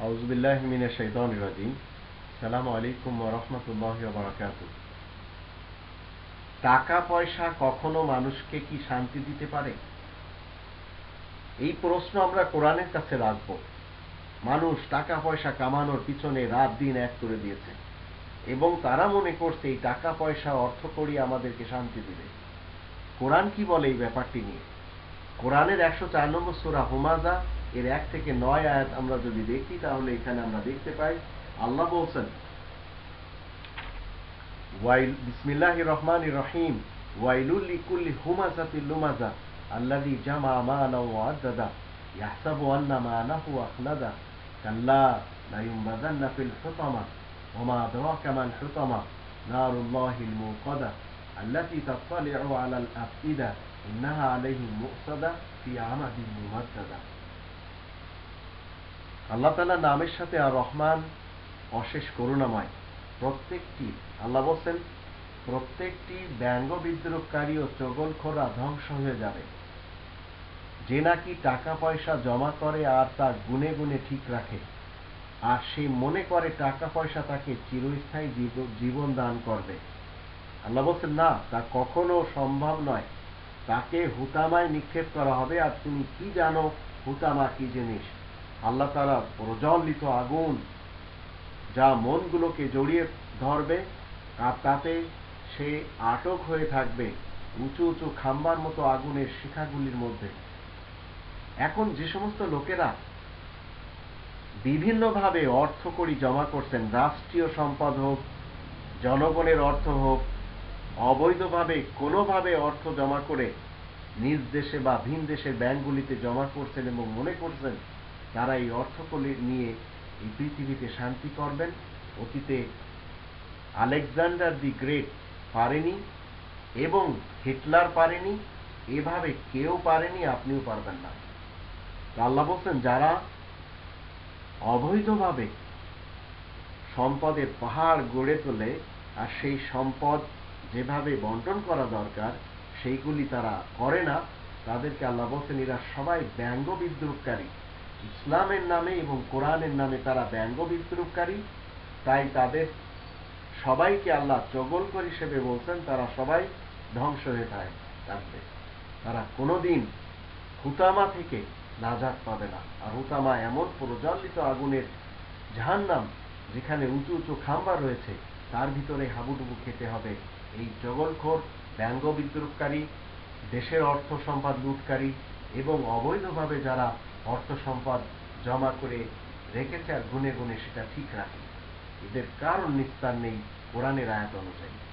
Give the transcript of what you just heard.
আউজবিল্লাহ মিনের শৈতান রাজিম। সালাম আলাইকুম রহমতুল্লাহ বারাকাত টাকা পয়সা কখনো মানুষকে কি শান্তি দিতে পারে? এই প্রশ্ন আমরা কোরআনের কাছে রাখব। মানুষ টাকা পয়সা কামানোর পিছনে রাত দিন এক করে দিয়েছে। এবং তারা মনে করছে এই টাকা পয়সা অর্থ করি আমাদেরকে শান্তি দিবে। কোরআন কি বলে এই ব্যাপারটি নিয়ে? কোরআনের একশো চার নম্বর সুরা হুমাজা এর এক থেকে নয় আয়াত আমরা যদি দেখি তাহলে এখানে আমরা দেখতে পাই আল্লাহ বলছেন ওয়াইল বিসমিল্লাহ রহমান রহিম ওয়াইলুল লিকুল্লি হুমাজাতিল লুমাজা আল্লাযী জামা মালা ওয়া আদাদা ইয়াহসাবু আন্না মালাহু আখলাদা কাল্লা লা ইউনবাযান্না ফিল হুতামা ওমা আদরাকা মাল হুতামা নারুল্লাহিল মুকাদা التي تطلع على الأفئدة إنها عليهم مؤصدة في عمد ممددة আল্লাহ তালা নামের সাথে আর রহমান অশেষ করুণাময়। প্রত্যেকটি, আল্লাহ বলছেন, প্রত্যেকটি ব্যঙ্গ বিদ্রোহকারী ও চগলখোরা ধ্বংস হয়ে যাবে। যে নাকি টাকা পয়সা জমা করে আর তা গুনে গুনে ঠিক রাখে, আর সে মনে করে টাকা পয়সা তাকে চিরস্থায়ী জীবন দান করবে। আল্লাহ বলছেন, না, তা কখনো সম্ভব নয়। তাকে হুতামায় নিক্ষেপ করা হবে। আর তুমি কি জানো, হুতামা কি জিনিস? আল্লাহ তারা প্রজ্বলিত আগুন যা মনগুলোকে জড়িয়ে ধরবে আর তাতে সে আটক হয়ে থাকবে উঁচু উঁচু খাম্বার মতো আগুনের শিখাগুলির মধ্যে। এখন যে সমস্ত লোকেরা বিভিন্নভাবে অর্থ করি জমা করছেন, রাষ্ট্রীয় সম্পদ হোক, জনগণের অর্থ হোক, অবৈধভাবে, কোনোভাবে অর্থ জমা করে নিজ দেশে বা ভিন দেশের ব্যাংকগুলিতে জমা করছেন এবং মনে করছেন তারা এই অর্থগুলি নিয়ে এই পৃথিবীতে শান্তি করবেন, অতীতে আলেকজান্ডার দি গ্রেট পারেনি এবং হিটলার পারেনি, এভাবে কেউ পারেনি, আপনিও পারবেন না। আল্লাহ বলছেন, যারা অবৈধভাবে সম্পদের পাহাড় গড়ে তোলে, আর সেই সম্পদ যেভাবে বন্টন করা দরকার, সেইগুলি তারা করে না, তাদেরকে আল্লাহ বলছেন, এরা সবাই ব্যঙ্গ বিদ্রুপকারী ইসলামের নামে এবং কোরআনের নামে তারা ব্যঙ্গ বিদ্রুপকারী, তাই তাদের সবাইকে আল্লাহ চগলকর হিসেবে বলছেন, তারা সবাই ধ্বংস হয়ে থাকবে। তারা কোনোদিন হুতামা থেকে নাজাত পাবে না। আর হুতামা এমন প্রজ্বলিত আগুনের জাহান্নাম যেখানে উঁচু উঁচু খাম্বা রয়েছে, তার ভিতরে হাবুডুবু খেতে হবে। এই জগলখোর ব্যঙ্গ বিদ্রুপকারী, দেশের অর্থ সম্পদ লুটকারী এবং অবৈধভাবে যারা অর্থ সম্পদ জমা করে রেখেছে আর গুনে গুনে সেটা ঠিক রাখে। এদের কারণ নিস্তার নেই কোরআনের আয়াত অনুযায়ী।